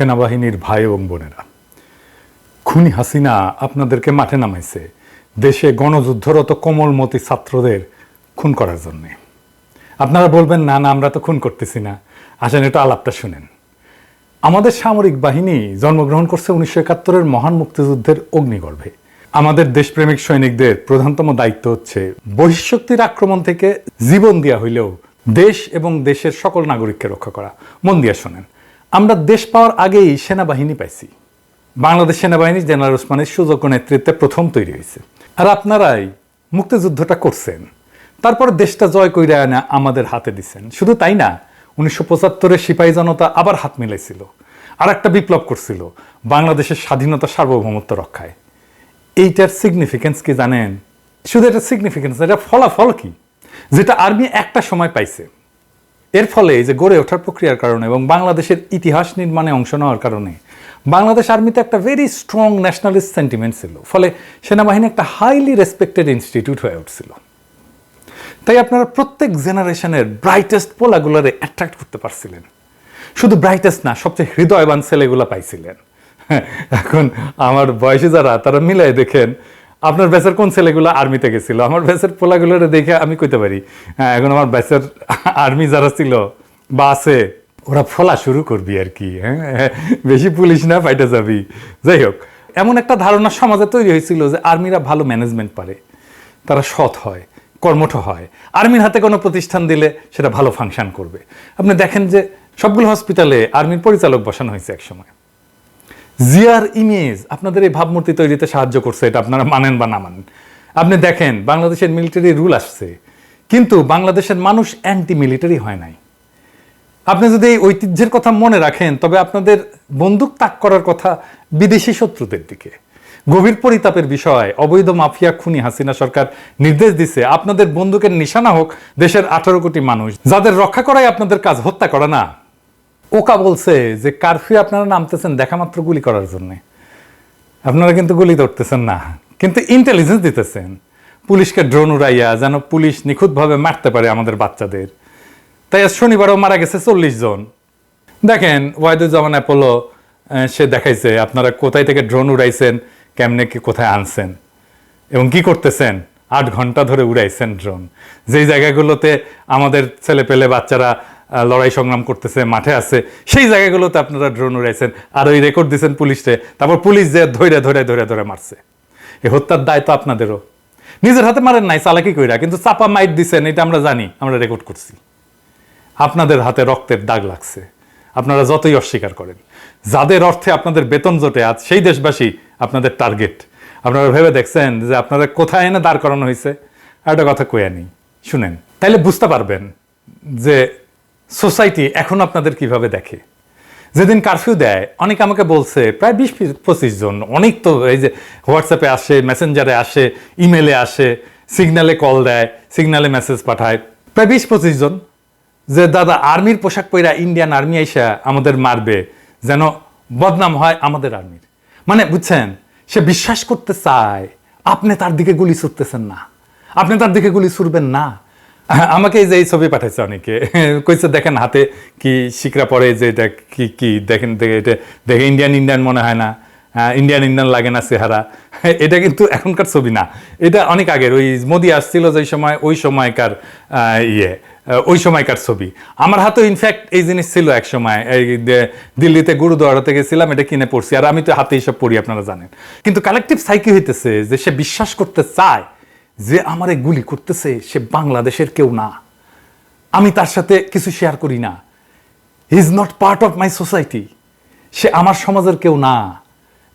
সেনাবাহিনীর ভাই এবং বোনেরা। খুনি হাসিনা আপনাদেরকে মাঠে নামাইছে, দেশে গণযুদ্ধরত কোমলমতি ছাত্রদের খুন করার জন্যে। আপনারা বলবেন, না না, আমরা তো খুন করতেছি না। আসেন এটা আলাপটা শুনেন। আমাদের সামরিক বাহিনী জন্মগ্রহণ করছে উনিশশো একাত্তরের মহান মুক্তিযুদ্ধের অগ্নিগর্ভে। আমাদের দেশপ্রেমিক সৈনিকদের প্রধানতম দায়িত্ব হচ্ছে বহিঃশক্তির আক্রমণ থেকে জীবন দেওয়া হইলেও দেশ এবং দেশের সকল নাগরিককে রক্ষা করা। মন দিয়া শোনেন। আমরা দেশ পাওয়ার আগেই সেনাবাহিনী পাইছি। বাংলাদেশ সেনাবাহিনী জেনারেল ওসমানের সুযোগ্য নেতৃত্বে প্রথম তৈরি হয়েছে। আর আপনারাই মুক্তিযুদ্ধটা করছেন। তারপর দেশটা জয় কইরা আনা আমাদের হাতে দিচ্ছেন শুধু তাই না, উনিশশো পঁচাত্তরের সিপাহী জনতা আবার হাত মিলাইছিল। আর একটা বিপ্লব করছিল, বাংলাদেশের স্বাধীনতা সার্বভৌমত্ব রক্ষায়। এইটার সিগনিফিকেন্স কি জানেন? শুধু এটা সিগনিফিকেন্স এটা ফলাফল কি? যেটা আর্মি একটা সময় পাইছে। এর ফলে যে গড়ে ওঠার প্রক্রিয়ার কারণে এবং বাংলাদেশের ইতিহাস নির্মাণে অংশ নেওয়ার কারণে বাংলাদেশ আর্মিতে একটা ভেরি স্ট্রং ন্যাশনালিস্ট সেন্টিমেন্ট ছিল। ফলে সেনাবাহিনী একটা হাইলি রেসপেক্টেড ইনস্টিটিউট হয়ে উঠছিল। তাই আপনারা প্রত্যেক জেনারেশনের ব্রাইটেস্ট পোলাগুলারে অ্যাট্রাক্ট করতে পারছিলেন। শুধু ব্রাইটেস্ট না, সবচেয়ে হৃদয়বান ছেলেগুলো পাইছিলেন। এখন আমার বয়সে যারা, তারা মিলাই দেখেন আপনার ব্যাচের কোন ছেলেগুলো আর্মিতে গেছিল? আমার ব্যাচের পোলাগুলোরে দেখে আমি কইতে পারি হ্যাঁ এখন আমার ব্যাচের আর্মি যারা ছিল বা আছে, ওরা ফলা শুরু করবি আর কি হ্যাঁ? বেশি পুলিশ না ফাইটে যাবি। যাই হোক, এমন একটা ধারণা সমাজে তৈরি হয়েছিল যে আর্মিরা ভালো ম্যানেজমেন্ট পারে, তারা সৎ হয়, কর্মঠ হয়। আর্মির হাতে কোনো প্রতিষ্ঠান দিলে সেটা ভালো ফাংশন করবে। আপনি দেখেন যে সবগুলো হসপিটালে আর্মির পরিচালক বসানো হয়েছে একসময়। জিয়ার ইমেজ আপনাদের এই ভাবমূর্তি তৈরিতে সাহায্য করছে, এটা আপনারা মানেন বা না মানেন। আপনি দেখেন, বাংলাদেশের মিলিটারি রুল আসছে, কিন্তু বাংলাদেশের মানুষ অ্যান্টি মিলিটারি হয় নাই। আপনি যদি এই ঐতিহ্যের কথা মনে রাখেন, তবে আপনাদের বন্দুক তাক করার কথা বিদেশি শত্রুদের দিকে। গভীর পরিতাপের বিষয়, অবৈধ মাফিয়া খুনি হাসিনা সরকার নির্দেশ দিছে, আপনাদের বন্দুকের নিশানা হোক দেশের আঠারো কোটি মানুষ, যাদের রক্ষা করাই আপনাদের কাজ হত্যা করা না। ওকা বলছে যে কারফিউ আপনারা নামতেছেন দেখা মাত্র গুলি করার জন্য। আপনারা কিন্তু গুলি ধরতেছেন না। কিন্তু ইন্টেলিজেন্স দিতেছেন। পুলিশকে ড্রোন উড়াইয়া যেন পুলিশ নিখুঁতভাবে মারতে পারে আমাদের বাচ্চাদের। তাই শনিবারও মারা গেছে চল্লিশ জন। দেখেন, ওয়াইদুজ্জামান অ্যাপোলো সে দেখাইছে, আপনারা কোথায় থেকে ড্রোন উড়াইছেন, কেমনে কি কোথায় আনছেন? এবং কি করতেছেন? আট ঘণ্টা ধরে উড়াইছেন ড্রোন যেই জায়গাগুলোতে আমাদের ছেলে পেলে বাচ্চারা লড়াই সংগ্রাম করতেছে, মাঠে আছে। সেই জায়গাগুলোতে আপনারা ড্রোন উড়াইছেন। আর ওই রেকর্ড দিচ্ছেন পুলিশে। তারপর পুলিশ যে ধরে ধরে ধরে ধরে মারছে। এই হত্যার দায় তো আপনাদেরও। নিজের হাতে মারেন নাই, চালাকি কইরা। কিন্তু চাপা মাইট দিছেন, এটা আমরা জানি, আমরা রেকর্ড করছি। আপনাদের হাতে রক্তের দাগ লাগছে। আপনারা যতই অস্বীকার করেন। যাদের অর্থে আপনাদের বেতন জোটে, আজ সেই দেশবাসী আপনাদের টার্গেট আপনারা ভেবে দেখছেন যে আপনারা কোথায় এনে দাঁড় করানো হয়েছে আর একটা কথা কয়ে নেই। শুনেন, তাইলে বুঝতে পারবেন যে সোসাইটি এখন আপনাদের কীভাবে দেখে? যেদিন কারফিউ দেয়, অনেক আমাকে বলছে, প্রায় বিশ পঁচিশ জন, অনেক তো এই যে হোয়াটসঅ্যাপে আসে, মেসেঞ্জারে আসে, ইমেলে আসে সিগনালে কল দেয় সিগনালে মেসেজ পাঠায়। প্রায় বিশ পঁচিশ জন। যে দাদা, আর্মির পোশাক পইরা ইন্ডিয়ান আর্মি আইসা আমাদের মারবে, যেন বদনাম হয় আমাদের আর্মির। মানে বুঝছেন, সে বিশ্বাস করতে চায়, আপনি তার দিকে গুলি ছুটতেছেন না। আপনি তার দিকে গুলি ছুটবেন না। আমাকে এই যে এই ছবি পাঠাইছে অনেকে, কইছে দেখেন হাতে কি শিকরা পরে যে এটা কি কি দেখেন, দেখে এটা দেখে ইন্ডিয়ান ইন্ডিয়ান মনে হয় না ইন্ডিয়ান ইন্ডিয়ান লাগে না চেহারা। এটা কিন্তু এখনকার ছবি না। এটা অনেক আগের, ওই মোদি আসছিল যে সময়, ওই সময়কার ইয়ে ওই সময়কার ছবি। আমার হাতে ইনফ্যাক্ট এই জিনিস ছিল এক সময়, এই দিল্লিতে গুরুদুয়ারাতে গেছিলাম, এটা কিনে পড়ছি। আর আমি তো হাতে এইসব পড়ি, আপনারা জানেন। কিন্তু কালেকটিভ সাইকি হইতেছে যে সে বিশ্বাস করতে চায় যে আমারে গুলি করতেছে সে বাংলাদেশের কেউ না। আমি তার সাথে কিছু শেয়ার করি না। He is not part of my society সে আমার সমাজের কেউ না।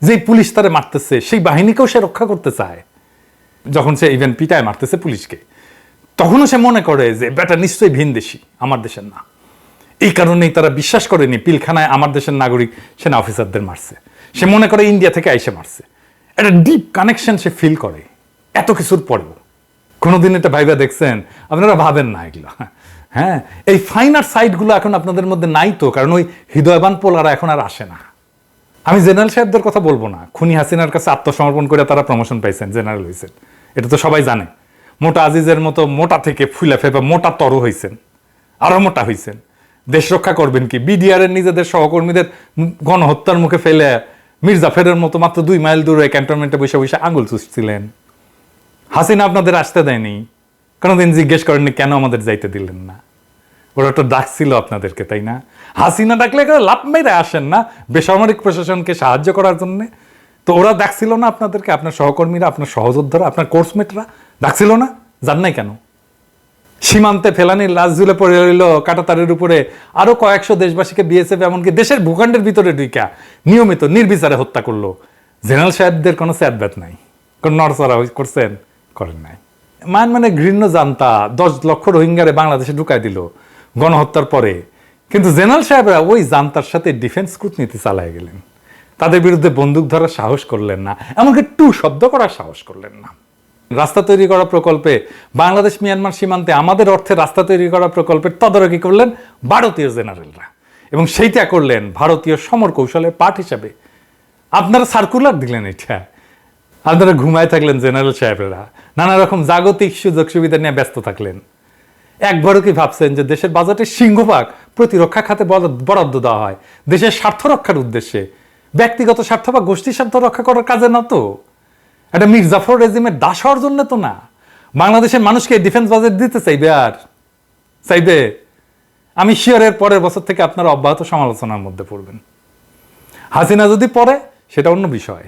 যেই পুলিশ তারে মারতেছে, সেই বাহিনীকেও সে রক্ষা করতে চায়। যখন সে ইভেন পিটায় মারতেছে পুলিশকে, তখনও সে মনে করে যে, বেটা, নিশ্চয়ই ভিন দেশি, আমার দেশের না। এই কারণেই তারা বিশ্বাস করেনি, পিলখানায় আমার দেশের নাগরিক সেনা অফিসারদের মারছে। সে মনে করে ইন্ডিয়া থেকে আইসে মারছে। একটা ডিপ কানেকশন সে ফিল করে, এত কিছুর পরেও। কোনোদিন এটা ভাইবা দেখছেন? আপনারা ভাবেন না এগুলো। হ্যাঁ? এই ফাইনার সাইডগুলো এখন আপনাদের মধ্যে নাই তো, কারণ ওই হৃদয়বান পোলারা এখন আর আসে না। আমি জেনারেল সাহেবদের কথা বলব না। খুনি হাসিনার কাছে আত্মসমর্পণ করে তারা প্রমোশন পাইছেন, জেনারেল হয়েছেন এটা তো সবাই জানে। মোটা আজিজের মতো মোটা থেকে ফুলে ফেপে মোটা তর হয়েছেন আরও মোটা হয়েছেন দেশ রক্ষা করবেন কি? বিডিআরের নিজেদের সহকর্মীদের গণহত্যার মুখে ফেলে মির্জাফেরের মতো মাত্র দুই মাইল দূরে ক্যান্টনমেন্টে বসে বসে আঙুল চুষছিলেন। হাসিনা আপনাদের আসতে দেয়নি। কোনোদিন জিজ্ঞেস করেননি, কেন আমাদের যাইতে দিলেন না? ওরা তো ডাকছিল আপনাদেরকে, তাই না? হাসিনা ডাকলে লাভ মেরে আসেন না বেসামরিক প্রশাসনকে সাহায্য করার জন্য। তো ওরা ডাকছিল না আপনাদেরকে, আপনার সহকর্মীরা, আপনার সহযোদ্ধারা, আপনার কোর্সমেটরা ডাকছিল না? জান নাই কেন? সীমান্তে ফেলানির লাশ ঝুলে পড়ে রইল কাটাতারের উপরে। আরও কয়েকশো দেশবাসীকে বিএসএফ এমনকি দেশের ভূখণ্ডের ভিতরে ঢুইকা নিয়মিত, নির্বিচারে হত্যা করল। জেনারেল সাহেবদের কোনো স্যাদব্যাত নাই। কোন নড়চড়া করছেন? করেন নাই। মানে ঘৃণ্য জানতা দশ লক্ষ রোহিঙ্গারে বাংলাদেশে ঢুকাই দিল গণহত্যার পরে। কিন্তু জেনারেল সাহেবরা ওই জান্তার সাথে ডিফেন্স কূটনীতি চালায় গেলেন। তাদের বিরুদ্ধে বন্দুক ধরার সাহস করলেন না, এমনকি টু শব্দ করার সাহস করলেন না। রাস্তা তৈরি করা প্রকল্পে বাংলাদেশ মিয়ানমার সীমান্তে আমাদের অর্থে রাস্তা তৈরি করা প্রকল্পের তদারকি করলেন ভারতীয় জেনারেলরা এবং সেইটা করলেন ভারতীয় সমর কৌশলের পার্ট হিসাবে। আপনারা সার্কুলার দিলেন এটা। আপনারা ঘুমায় থাকলেন জেনারেল সাহেবেরা। নানা রকম জাগতিক সুযোগ সুবিধা নিয়ে ব্যস্ত থাকলেন। একবারও কি ভাবছেন যে দেশের বাজেটের সিংহভাগ প্রতিরক্ষা খাতে বরাদ- বরাদ্দ দেওয়া হয়? দেশের স্বার্থ রক্ষার উদ্দেশ্যে। ব্যক্তিগত স্বার্থ বা গোষ্ঠী স্বার্থ রক্ষা করার কাজে না তো? এটা মির্জাফর রেজিমের দাস হওয়ার জন্য তো না? বাংলাদেশের মানুষকে ডিফেন্স বাজেট দিতে চাইবে আর? চাইবে? আমি শিওরের পরের বছর থেকে আপনারা অব্যাহত সমালোচনার মধ্যে পড়বেন। হাসিনা যদি পড়ে, সেটা অন্য বিষয়।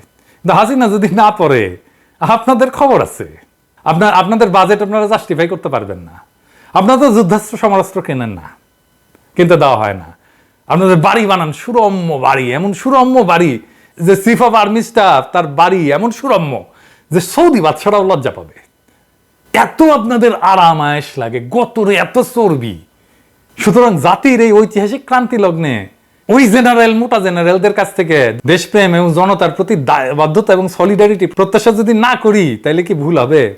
কিন্তু হাসিনা যদি না পড়ে, আপনাদের খবর আছে। আপনার, আপনাদের বাজেট আপনারা জাস্টিফাই করতে পারবেন না। আপনারা তো যুদ্ধাস্ত্র সমরাস্ত্র কেনেন না। কিনতে দেওয়া হয় না। আপনাদের বাড়ি বানান, সুরম্য বাড়ি, এমন সুরম্য বাড়ি যে চিফ অফ আর্মি স্টাফ তার বাড়ি এমন সুরম্য যে সৌদি বাদশারাও লজ্জা পাবে। এত আপনাদের আরাম আয়েস লাগে, গতরে এত চর্বি। সুতরাং জাতির এই ঐতিহাসিক ক্রান্তি লগ্নে ওই জেনারেল মোটা জেনারেলদের কাছ থেকে দেশপ্রেম এবং জনতার প্রতি দায়বদ্ধতা এবং সলিডারিটি প্রত্যাশা যদি না করি তাহলে কি ভুল হবে?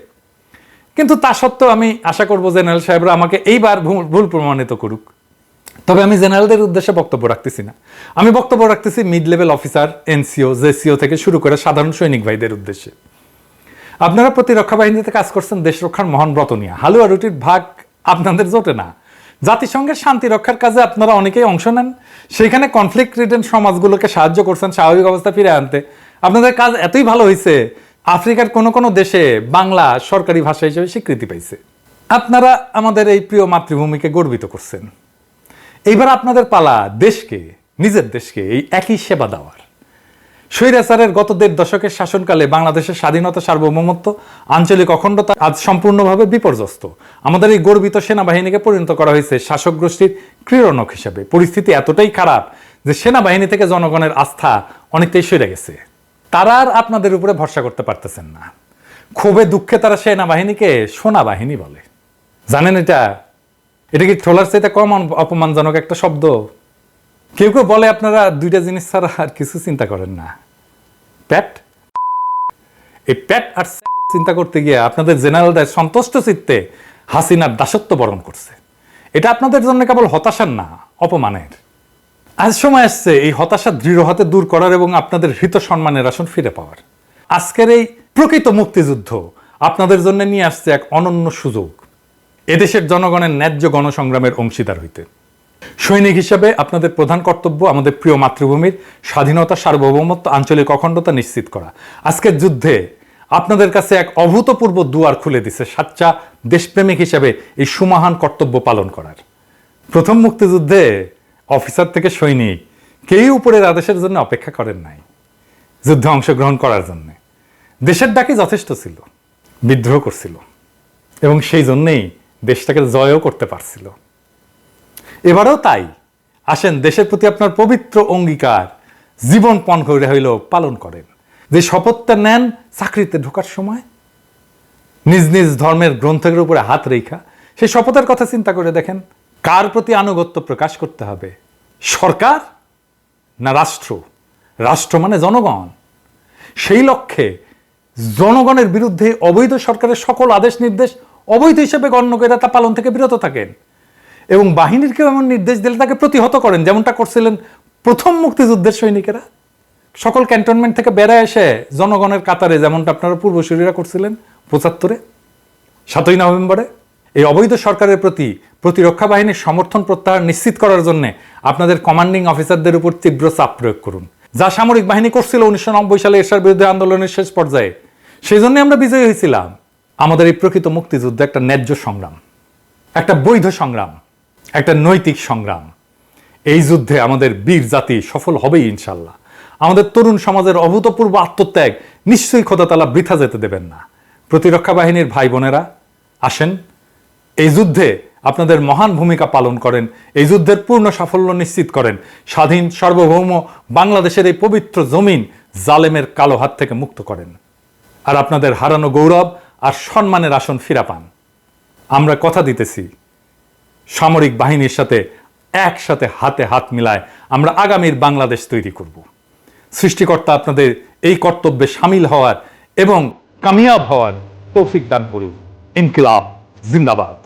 কিন্তু তা সত্ত্বেও আমি আশা করব জেনারেল সাহেবরা আমাকে এইবার ভুল- প্রমাণিত করুক। তবে আমি জেনারেলদের উদ্দেশ্যে বক্তব্য রাখতেছি না। আমি বক্তব্য রাখতেছি mid level officer NCO JCO থেকে শুরু করে সাধারণ সৈনিক ভাইদের উদ্দেশ্যে। আপনারা প্রতিরক্ষা বাহিনীতে কাজ করছেন, দেশ রক্ষার মহান ব্রত নিয়ে। হালুয়া রুটির ভাগ আপনাদের জোটে না। জাতিসংঘের শান্তি রক্ষার কাজে আপনারা অনেকেই অংশ নেন। সেখানে কনফ্লিক্ট রিটেন সমাজগুলোকে সাহায্য করছেন, স্বাভাবিক অবস্থা ফিরে আনতে। আপনাদের কাজ এতই ভালো হয়েছে, আফ্রিকার কোনো কোনো দেশে বাংলা সরকারি ভাষা হিসেবে স্বীকৃতি পাইছে। আপনারা আমাদের এই প্রিয় মাতৃভূমিকে গর্বিত করছেন। এইবার আপনাদের পালা দেশকে, নিজের দেশকে, এই একই সেবা দেওয়ার। স্বৈরাচারের গত দেড় দশকের শাসনকালে বাংলাদেশের স্বাধীনতা সার্বভৌমত্ব, আঞ্চলিক অখণ্ডতা আজ সম্পূর্ণভাবে বিপর্যস্ত। আমাদের এই গর্বিত সেনাবাহিনীকে পরিণত করা হয়েছে শাসক গোষ্ঠীর ক্রীড়নক হিসেবে। পরিস্থিতি এতটাই খারাপ যে সেনাবাহিনী থেকে জনগণের আস্থা অনেকটাই সরে গেছে। তারা আর আপনাদের উপরে ভরসা করতে পারতেছেন না। ক্ষোভে দুঃখে তারা সেনাবাহিনীকে সোনা বাহিনী বলে। জানেন এটা? এটা কি ট্রোলার চাইতে কম অপমানজনক একটা শব্দ? কেউ কেউ বলে আপনারা দুইটা জিনিস ছাড়া আর কিছু চিন্তা করেন না। প্যাট। এই প্যাট আর চিন্তা করতে গিয়ে আপনাদের জেনারেলরা সন্তুষ্ট চিত্তে হাসিনার দাসত্ব বরণ করছে। এটা আপনাদের জন্য কেবল হতাশার না, অপমানের। আজ সময় আসছে এই হতাশা দৃঢ় হাতে দূর করার এবং আপনাদের হৃত সম্মানের আসন ফিরে পাওয়ার। আজকের এই প্রকৃত মুক্তিযুদ্ধ আপনাদের জন্য নিয়ে আসছে এক অনন্য সুযোগ। এদেশের জনগণের ন্যায্য গণসংগ্রামের অংশীদার হইতে। সৈনিক হিসাবে আপনাদের প্রধান কর্তব্য আমাদের প্রিয় মাতৃভূমির স্বাধীনতা, সার্বভৌমত্ব, আঞ্চলিক অখণ্ডতা নিশ্চিত করা। আজকের যুদ্ধে আপনাদের কাছে এক অভূতপূর্ব দুয়ার খুলে দিছে সাচ্চা দেশপ্রেমিক হিসাবে এই সুমহান কর্তব্য পালন করার। প্রথম মুক্তিযুদ্ধে অফিসার থেকে সৈনিক কেউ উপরের আদেশের জন্য অপেক্ষা করেন নাই, যুদ্ধে অংশগ্রহণ করার জন্য। দেশের ডাকে যথেষ্ট ছিল, বিদ্রোহ করছিল এবং সেই জন্যেই দেশটাকে জয়ও করতে পারছিল। এবারেও তাই। আসেন, দেশের প্রতি আপনার পবিত্র অঙ্গীকার, জীবন পণ করে হইল, পালন করেন। যে শপথটা নেন, চাকরিতে ঢোকার সময়, নিজ নিজ ধর্মের গ্রন্থের উপরে হাত রেখা, সেই শপথের কথা চিন্তা করে দেখেন, কার প্রতি আনুগত্য প্রকাশ করতে হবে? সরকার না রাষ্ট্র? রাষ্ট্র মানে জনগণ। সেই লক্ষ্যে জনগণের বিরুদ্ধে অবৈধ সরকারের সকল আদেশ নির্দেশ অবৈধ হিসেবে গণ্য করে তা পালন থেকে বিরত থাকেন। এবং বাহিনীর কেউ এমন নির্দেশ দিলে তাকে প্রতিহত করেন, যেমনটা করছিলেন প্রথম মুক্তিযুদ্ধের সৈনিকেরা। সকল ক্যান্টনমেন্ট থেকে বেড়ায় এসে জনগণের কাতারে, যেমনটা আপনারা পূর্বসূরীরা করছিলেন, পঁচাত্তরে, সাতই নভেম্বরে, এই অবৈধ সরকারের প্রতি প্রতিরক্ষা বাহিনীর সমর্থন প্রত্যাহার নিশ্চিত করার জন্য আপনাদের কমান্ডিং অফিসারদের উপর তীব্র চাপ প্রয়োগ করুন। যা সামরিক বাহিনী করছিল উনিশশো নব্বই সালে এরশার বিরুদ্ধে আন্দোলনের শেষ পর্যায়ে সেই জন্য আমরা বিজয়ী হয়েছিলাম। আমাদের এই প্রকৃত মুক্তিযুদ্ধ একটা ন্যায্য সংগ্রাম, একটা বৈধ সংগ্রাম। একটা নৈতিক সংগ্রাম। এই যুদ্ধে আমাদের বীর জাতি সফল হবেই ইনশাল্লাহ। আমাদের তরুণ সমাজের অভূতপূর্ব আত্মত্যাগ নিশ্চয়ই খোদাতালা বৃথা যেতে দেবেন না। প্রতিরক্ষা বাহিনীর ভাই বোনেরা, আসেন। এই যুদ্ধে আপনাদের মহান ভূমিকা পালন করেন। এই যুদ্ধের পূর্ণ সাফল্য নিশ্চিত করেন। স্বাধীন সার্বভৌম বাংলাদেশের এই পবিত্র জমিন জালেমের কালো হাত থেকে মুক্ত করেন। আর আপনাদের হারানো গৌরব আর সম্মানের আসন ফিরা পান। আমরা কথা দিতেছি। সামরিক বাহিনীর সাথে একসাথে হাতে হাত মিলায় আমরা আগামীর বাংলাদেশ তৈরি করব। সৃষ্টিকর্তা আপনাদের এই কর্তব্যে সামিল হওয়ার এবং কামিয়াব হওয়ার তৌফিক দান করুন। ইনকিলাব, জিন্দাবাদ।